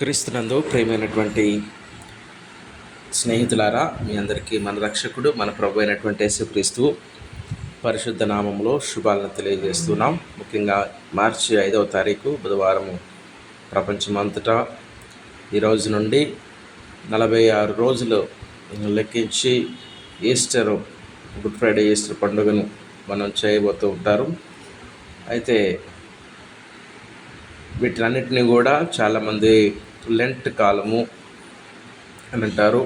క్రీస్తునందు ప్రేమైనటువంటి స్నేహితులారా మీ అందరికీ మన రక్షకుడు మన ప్రభు అయినటువంటి యేసుక్రీస్తు పరిశుద్ధ నామంలో శుభాలను తెలియజేస్తున్నాం. ముఖ్యంగా మార్చి ఐదవ తారీఖు బుధవారం ప్రపంచమంతటా ఈ రోజు నుండి నలభై ఆరు రోజులు లెక్కించి ఈస్టర్ గుడ్ ఫ్రైడే ఈస్టర్ పండుగను మనం చేయబోతూ ఉంటారు. అయితే వీటన్నిటిని కూడా చాలామంది లెంట్ కాలము అని అంటారు.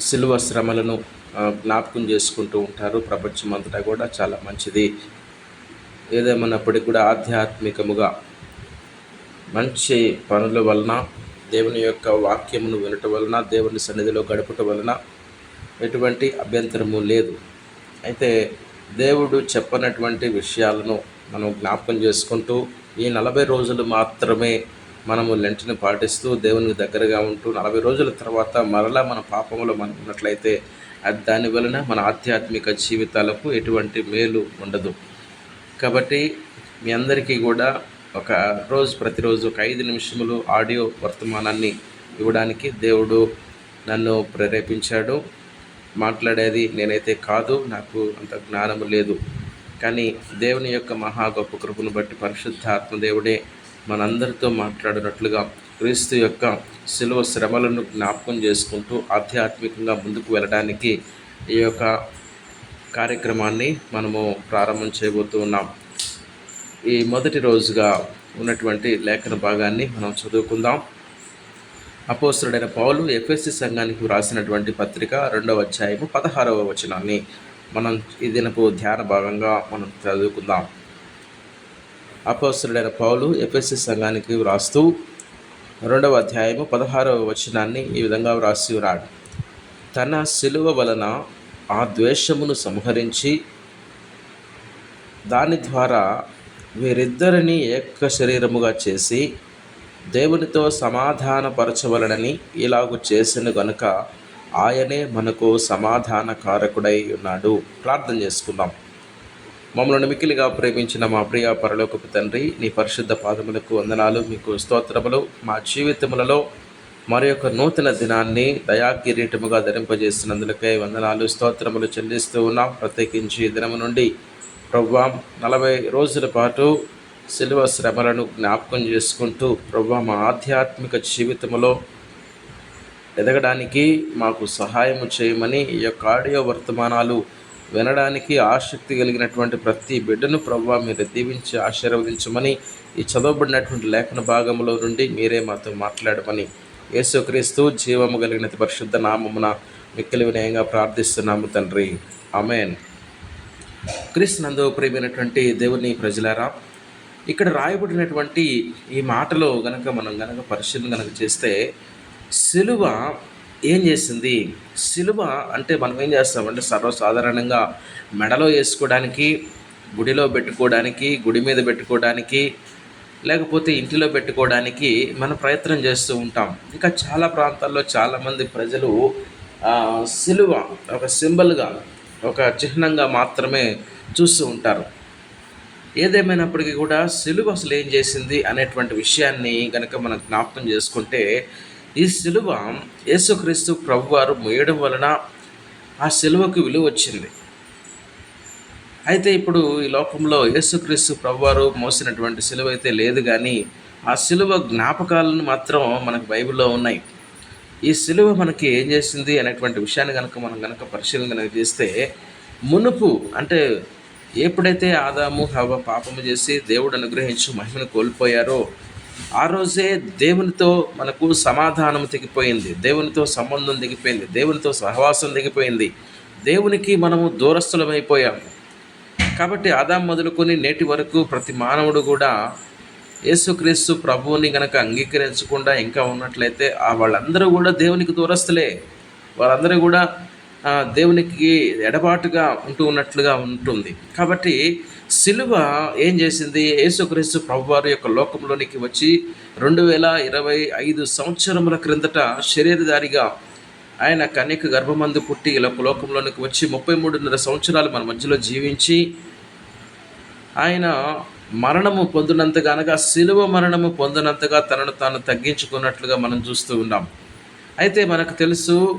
సిలువ శ్రమలను జ్ఞాపకం చేసుకుంటూ ఉంటారు. ప్రపంచమంతటా కూడా చాలా మంచిది. ఏదేమన్నప్పటికీ కూడా ఆధ్యాత్మికముగా మంచి పనుల వలన దేవుని యొక్క వాక్యమును వినటం వలన దేవుని సన్నిధిలో గడపటం వలన ఎటువంటి అభ్యంతరము లేదు. అయితే దేవుడు చెప్పనటువంటి విషయాలను మనం జ్ఞాపకం చేసుకుంటూ ఈ నలభై రోజులు మాత్రమే మనము లెంట్ని పాటిస్తూ దేవునికి దగ్గరగా ఉంటూ నలభై రోజుల తర్వాత మరలా మన పాపంలో మనం ఉన్నట్లయితే అది దాని వలన మన ఆధ్యాత్మిక జీవితాలకు ఎటువంటి మేలు ఉండదు. కాబట్టి మీ అందరికీ కూడా ఒక రోజు ప్రతిరోజు ఒక ఐదు నిమిషములు ఆడియో వర్తమానాన్ని ఇవ్వడానికి దేవుడు నన్ను ప్రేరేపించాడు. మాట్లాడేది నేనైతే కాదు నాకు అంత జ్ఞానము లేదు. కానీ దేవుని యొక్క మహా గొప్ప కృపను బట్టి పరిశుద్ధ దేవుడే మనందరితో మాట్లాడినట్లుగా క్రీస్తు యొక్క శిలువ శ్రమలను జ్ఞాపకం చేసుకుంటూ ఆధ్యాత్మికంగా ముందుకు వెళ్ళడానికి ఈ యొక్క కార్యక్రమాన్ని మనము ప్రారంభం చేయబోతూ ఉన్నాం. ఈ మొదటి రోజుగా ఉన్నటువంటి లేఖన భాగాన్ని మనం చదువుకుందాం. అపోస్తుడైన పౌలు ఎఫ్ఎస్సి సంఘానికి వ్రాసినటువంటి పత్రిక రెండవ అధ్యాయము పదహారవ వచనాన్ని మనం ఈ దినపు ధ్యాన భాగంగా మనం చదువుకుందాం. అపోస్తుడైన పౌలు ఎఫ్ఎస్సి సంఘానికి వ్రాస్తూ రెండవ అధ్యాయము పదహారవ వచనాన్ని ఈ విధంగా వ్రాసి ఉన్నాడు. తన శిలువ వలన ఆ ద్వేషమును సంహరించి దాని ద్వారా వీరిద్దరిని ఏక శరీరముగా చేసి దేవునితో సమాధానపరచవలనని ఇలాగు చేసిన గనుక ఆయనే మనకు సమాధానకారకుడై ఉన్నాడు. ప్రార్థన చేసుకుందాం. మమ్మల్ని మిక్కిలిగా ప్రేమించిన మా ప్రియ పరలోకపు తండ్రి నీ పరిశుద్ధ పాదములకు వందనాలు. మీకు స్తోత్రములు. మా జీవితములలో మరి యొక్క నూతన దినాన్ని దయాకిరీటముగా ధరింపజేస్తున్నందులకై వందనాలు. స్తోత్రములు చెల్లిస్తూ ఉన్నాం. ప్రత్యేకించి దినము నుండి ప్రవ్వా నలభై రోజుల పాటు శిలువ శ్రమలను జ్ఞాపకం చేసుకుంటూ ప్రవ్వా మా ఆధ్యాత్మిక జీవితంలో ఎదగడానికి మాకు సహాయము చేయమని ఈ యొక్క ఆడియో వర్తమానాలు వినడానికి ఆసక్తి కలిగినటువంటి ప్రతి బిడ్డను ప్రవ్వా మీరు దీవించి ఆశీర్వదించమని ఈ చదవబడినటువంటి లేఖన భాగంలో నుండి మీరే మాతో మాట్లాడమని యేసుక్రీస్తు జీవము కలిగిన పరిశుద్ధ నామమున మిక్కిలి వినయంగా ప్రార్థిస్తున్నాము తండ్రి. అమేన్ క్రీస్తునందు ప్రియమైనటువంటి దేవుని ప్రజలారా ఇక్కడ రాయబడినటువంటి ఈ మాటలో గనక మనం గనక పరిశీలన గనక చేస్తే సిలువ ఏం చేసింది? సిలువ అంటే మనం ఏం చేస్తామంటే సర్వసాధారణంగా మెడలో వేసుకోవడానికి గుడిలో పెట్టుకోవడానికి గుడి మీద పెట్టుకోవడానికి లేకపోతే ఇంటిలో పెట్టుకోవడానికి మనం ప్రయత్నం చేస్తూ ఉంటాం. ఇంకా చాలా ప్రాంతాల్లో చాలామంది ప్రజలు సిలువ ఒక సింబల్గా ఒక చిహ్నంగా మాత్రమే చూస్తూ ఉంటారు. ఏదేమైనప్పటికీ కూడా సిలువ అసలు ఏం చేసింది అనేటువంటి విషయాన్ని కనుక మనం జ్ఞాపకం చేసుకుంటే ఈ సిలువ యేసుక్రీస్తు ప్రభువారు మోయడం వలన ఆ సిలువకు విలువ వచ్చింది. అయితే ఇప్పుడు ఈ లోకంలో యేసుక్రీస్తు ప్రభువారు మోసినటువంటి సిలువ అయితే లేదు కానీ ఆ సిలువ జ్ఞాపకాలను మాత్రం మనకు బైబిల్లో ఉన్నాయి. ఈ సిలువ మనకి ఏం చేసింది అనేటువంటి విషయాన్ని కనుక మనం కనుక పరిశీలన కనుక చేస్తే మునుపు అంటే ఎప్పుడైతే ఆదాము హవ పాపము చేసి దేవుడు అనుగ్రహించి మహిమను కోల్పోయారో ఆ రోజే దేవునితో మనకు సమాధానం దిగిపోయింది దేవునితో సంబంధం దిగిపోయింది దేవునితో సహవాసం దిగిపోయింది దేవునికి మనము దూరస్థులమైపోయాము కాబట్టి ఆదాం మొదలుకొని నేటి వరకు ప్రతి మానవుడు కూడా యేసుక్రీస్తు ప్రభువుని గనక అంగీకరించకుండా ఇంకా ఉన్నట్లయితే ఆ వాళ్ళందరూ కూడా దేవునికి దూరస్తులే వాళ్ళందరూ కూడా దేవునికి ఎడబాటుగా ఉంటూ ఉన్నట్లుగా ఉంటుంది. కాబట్టి సిలువ ఏం చేసింది? యేసుక్రీస్తు ప్రభువారి యొక్క లోకంలోనికి వచ్చి రెండు వేల ఇరవై ఐదు సంవత్సరముల క్రిందట శరీరధారిగా ఆయన కన్యక గర్భమందు పుట్టి ఇలా లోకంలోనికి వచ్చి ముప్పై మూడున్నర సంవత్సరాలు మన మధ్యలో జీవించి ఆయన మరణము పొందినంతగా అనగా శిలువ మరణము పొందినంతగా తనను తాను తగ్గించుకున్నట్లుగా మనం చూస్తూ ఉన్నాం. అయితే మనకు తెలుసు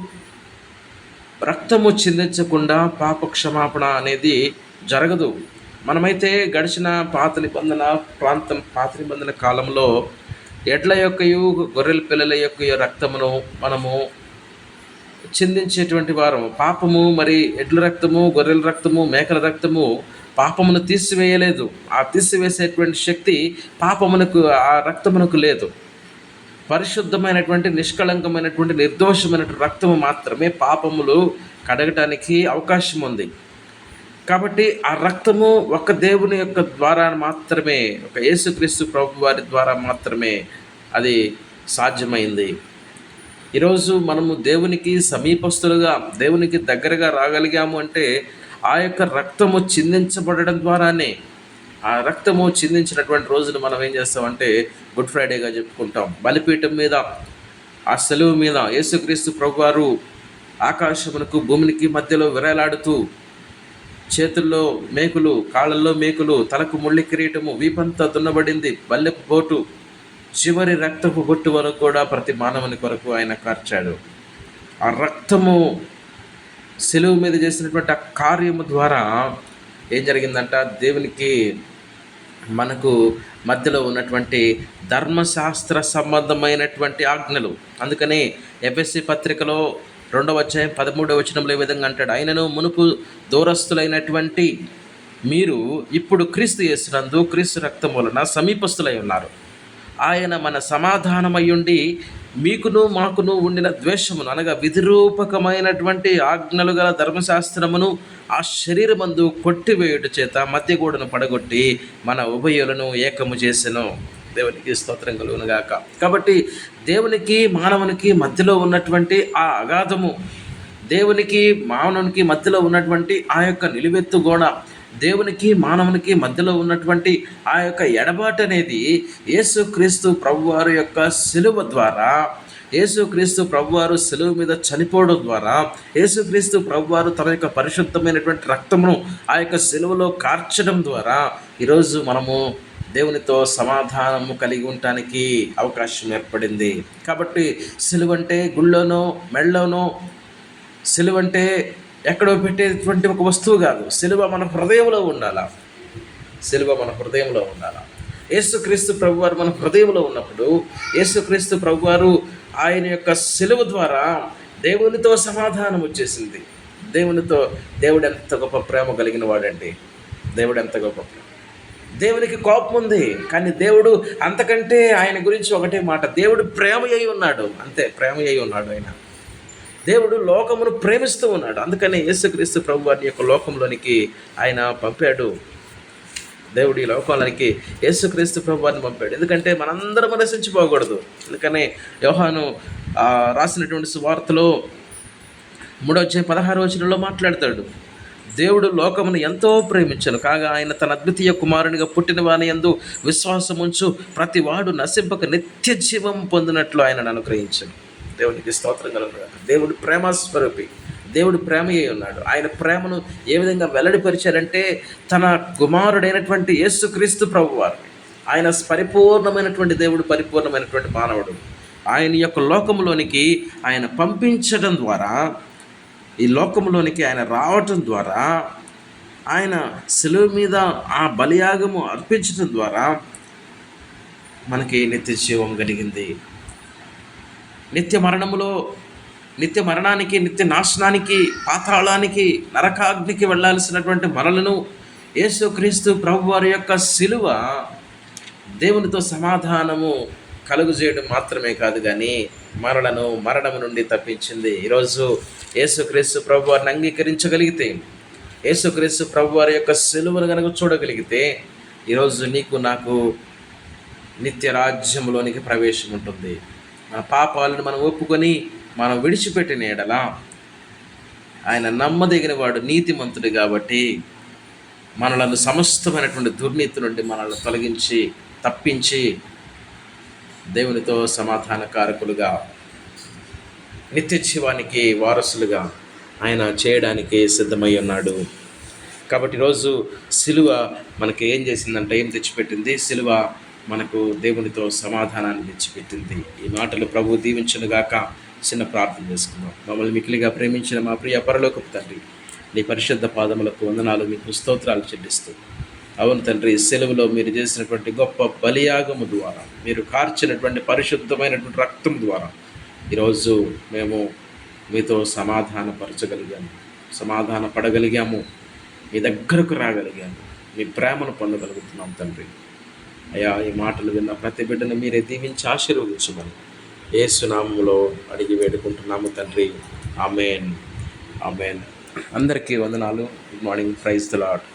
రక్తము చిందించకుండా పాప క్షమాపణ అనేది జరగదు. మనమైతే గడిచిన పాత నిబంధన ప్రాంతం పాత నిబంధన కాలంలో ఎడ్ల యొక్కయు గొర్రెల పిల్లల యొక్క రక్తమును మనము చిందించేటువంటి వారము. పాపము మరి ఎడ్ల రక్తము గొర్రెల రక్తము మేకల రక్తము పాపమును తీసివేయలేదు. ఆ తీసివేసేటువంటి శక్తి పాపమునకు ఆ రక్తమునకు లేదు. పరిశుద్ధమైనటువంటి నిష్కళంకమైనటువంటి నిర్దోషమైనటువంటి రక్తము మాత్రమే పాపములు కడగటానికి అవకాశం ఉంది కాబట్టి ఆ రక్తము ఒక దేవుని యొక్క ద్వారా మాత్రమే ఒక యేసుక్రీస్తు ప్రభు వారి ద్వారా మాత్రమే అది సాధ్యమైంది. ఈరోజు మనము దేవునికి సమీపస్తులుగా దేవునికి దగ్గరగా రాగలిగాము అంటే ఆ యొక్క రక్తము చిందించబడడం ద్వారానే ఆ రక్తము చిందించినటువంటి రోజును మనం ఏం చేస్తామంటే గుడ్ ఫ్రైడేగా చెప్పుకుంటాం. బలిపీఠం మీద ఆ సెలవు మీద యేసుక్రీస్తు ప్రభువారు ఆకాశమునకు భూమినికి మధ్యలో విరలాడుతూ చేతుల్లో మేకులు కాళ్ళల్లో మేకులు తలకు ముళ్ళి కిరీటము వీపంతా దున్నబడింది. బల్లెపు బోటు చివరి రక్తపు బొట్టు వరకు కూడా ప్రతి మానవుని కొరకు ఆయన కార్చాడు. ఆ రక్తము సెలువు మీద చేసినటువంటి ఆ కార్యము ద్వారా ఏం జరిగిందంట? దేవునికి మనకు మధ్యలో ఉన్నటువంటి ధర్మశాస్త్ర సంబంధమైనటువంటి ఆజ్ఞలు. అందుకని ఎఫ్ఎస్సి పత్రికలో రెండవ అధ్యాయం పదమూడవ వచనంలో ఈ విధంగా అంటాడు. ఆయనను మునుపు దూరస్తులైనటువంటి మీరు ఇప్పుడు క్రీస్తు చేసినందు క్రీస్తు రక్తం వలన సమీపస్తులై ఉన్నారు. ఆయన మన సమాధానమయ్యుండి మీకును మాకును ఉండిన ద్వేషమును అనగా విధిరూపకమైనటువంటి ఆజ్ఞలు గల ధర్మశాస్త్రమును ఆ శరీరమందు కొట్టివేయుట చేత మధ్యగూడను పడగొట్టి మన ఉభయులను ఏకము చేసెను. దేవునికి స్తోత్రం కలుగునుగాక కాబట్టి దేవునికి మానవునికి మధ్యలో ఉన్నటువంటి ఆ అగాధము దేవునికి మానవునికి మధ్యలో ఉన్నటువంటి ఆ యొక్క నిలువెత్తు గోడ దేవునికి మానవునికి మధ్యలో ఉన్నటువంటి ఆ యొక్క ఎడబాటు అనేది యేసుక్రీస్తు ప్రభువారు యొక్క సిలువ ద్వారా యేసుక్రీస్తు ప్రభువారు సెలవు మీద చనిపోవడం ద్వారా యేసుక్రీస్తు ప్రభువారు తన యొక్క పరిశుద్ధమైనటువంటి రక్తమును ఆ యొక్క సెలవులో కార్చడం ద్వారా ఈరోజు మనము దేవునితో సమాధానము కలిగి ఉండటానికి అవకాశం ఏర్పడింది. కాబట్టి సిలువ అంటే గుళ్ళోనో మెళ్ళలోనో సిలువ అంటే ఎక్కడో పెట్టేటువంటి ఒక వస్తువు కాదు. సిలువ మన హృదయంలో ఉండాలా? సిలువ మన హృదయంలో ఉండాలా? యేసుక్రీస్తు ప్రభువారు మన హృదయంలో ఉన్నప్పుడు యేసుక్రీస్తు ప్రభువారు ఆయన యొక్క సిలువ ద్వారా దేవునితో సమాధానం వచ్చేసింది. దేవునితో దేవుడు ఎంత గొప్ప ప్రేమ కలిగిన వాడండి దేవుడు ఎంత గొప్ప ప్రేమ. దేవునికి కోపం ఉంది కానీ దేవుడు అంతకంటే ఆయన గురించి ఒకటే మాట. దేవుడు ప్రేమ అయి ఉన్నాడు. అంతే ప్రేమ అయి ఉన్నాడు ఆయన. దేవుడు లోకమును ప్రేమిస్తూ ఉన్నాడు. అందుకనే యేసుక్రీస్తు ప్రభు వారిని యొక్క లోకంలోనికి ఆయన పంపాడు. దేవుడి లోకంలోనికి యేసుక్రీస్తు ప్రభువారిని పంపాడు. ఎందుకంటే మనందరం నశించిపోకూడదు. ఎందుకని యోహాను రాసినటువంటి సువార్తలో మూడో వచ్చే పదహారు వచనంలో మాట్లాడతాడు. దేవుడు లోకమును ఎంతో ప్రేమించను. కాగా ఆయన తన అద్వితీయ కుమారునిగా పుట్టిన వాని ఎందు విశ్వాసముంచు ప్రతి వాడు నశింపక నిత్య జీవం పొందినట్లు ఆయనను అనుగ్రహించను దేవునికి స్తోత్రం కలుగుతాడు దేవుడు ప్రేమస్వరూపి దేవుడు ప్రేమ అయి ఉన్నాడు. ఆయన ప్రేమను ఏ విధంగా వెల్లడిపరిచారంటే తన కుమారుడైనటువంటి యేసుక్రీస్తు ప్రభు వారిని ఆయన పరిపూర్ణమైనటువంటి దేవుడు పరిపూర్ణమైనటువంటి మానవుడు. ఆయన యొక్క లోకంలోనికి ఆయన పంపించడం ద్వారా ఈ లోకంలోనికి ఆయన రావటం ద్వారా ఆయన సెలవు మీద ఆ బలియాగము అర్పించడం ద్వారా మనకి నిత్య జీవం కలిగింది. నిత్య మరణములో నిత్య మరణానికి నిత్య నాశనానికి పాతాళానికి నరకాగ్నికి వెళ్ళాల్సినటువంటి మరలను యేసుక్రీస్తు ప్రభు వారి యొక్క శిలువ దేవునితో సమాధానము కలుగు చేయడం మాత్రమే కాదు కానీ మరణను మరణము నుండి తప్పించింది. ఈరోజు యేసుక్రీస్తు ప్రభు వారిని అంగీకరించగలిగితే యేసుక్రీస్తు ప్రభు వారి యొక్క సెలువును కనుక చూడగలిగితే ఈరోజు నీకు నాకు నిత్య రాజ్యంలోనికి ప్రవేశం ఉంటుంది. మన పాపాలను మనం ఒప్పుకొని మనం విడిచిపెట్టిన ఎడల ఆయన నమ్మదగిన వాడు నీతిమంతుడు కాబట్టి మనలను సమస్తమైనటువంటి దుర్నీతి నుండి మనల్ని తొలగించి తప్పించి దేవునితో సమాధానకారకులుగా నిత్య జీవానికి వారసులుగా ఆయన చేయడానికి సిద్ధమై ఉన్నాడు. కాబట్టి రోజు సిలువ మనకి ఏం చేసిందంటే ఏం తెచ్చిపెట్టింది? సిలువ మనకు దేవునితో సమాధానాన్ని తెచ్చిపెట్టింది. ఈ మాటలు ప్రభు దీవించనుగాక చిన్న ప్రార్థన చేసుకున్నాం మమ్మల్ని మిక్కిలిగా ప్రేమించిన మా ప్రియ పరలోకపు తండ్రి నీ పరిశుద్ధ పాదములకు వందనాలు మీకు స్తోత్రాలు చెల్లిస్తూ అవును తండ్రి సెలవులో మీరు చేసినటువంటి గొప్ప బలియాగము ద్వారా మీరు కార్చినటువంటి పరిశుద్ధమైనటువంటి రక్తం ద్వారా ఈరోజు మేము మీతో సమాధానపరచగలిగాము సమాధాన పడగలిగాము మీ దగ్గరకు రాగలిగాము మీ ప్రేమను పొందగలుగుతున్నాం తండ్రి. అయ్యా ఈ మాటలు విన్న ప్రతి బిడ్డను మీరే దీవించి ఆశీర్వదించమని ఏసునామంలో అడిగి వేడుకుంటున్నాము తండ్రి. ఆమెన్. ఆమెన్. అందరికీ వందనాలు. Good morning praise the lord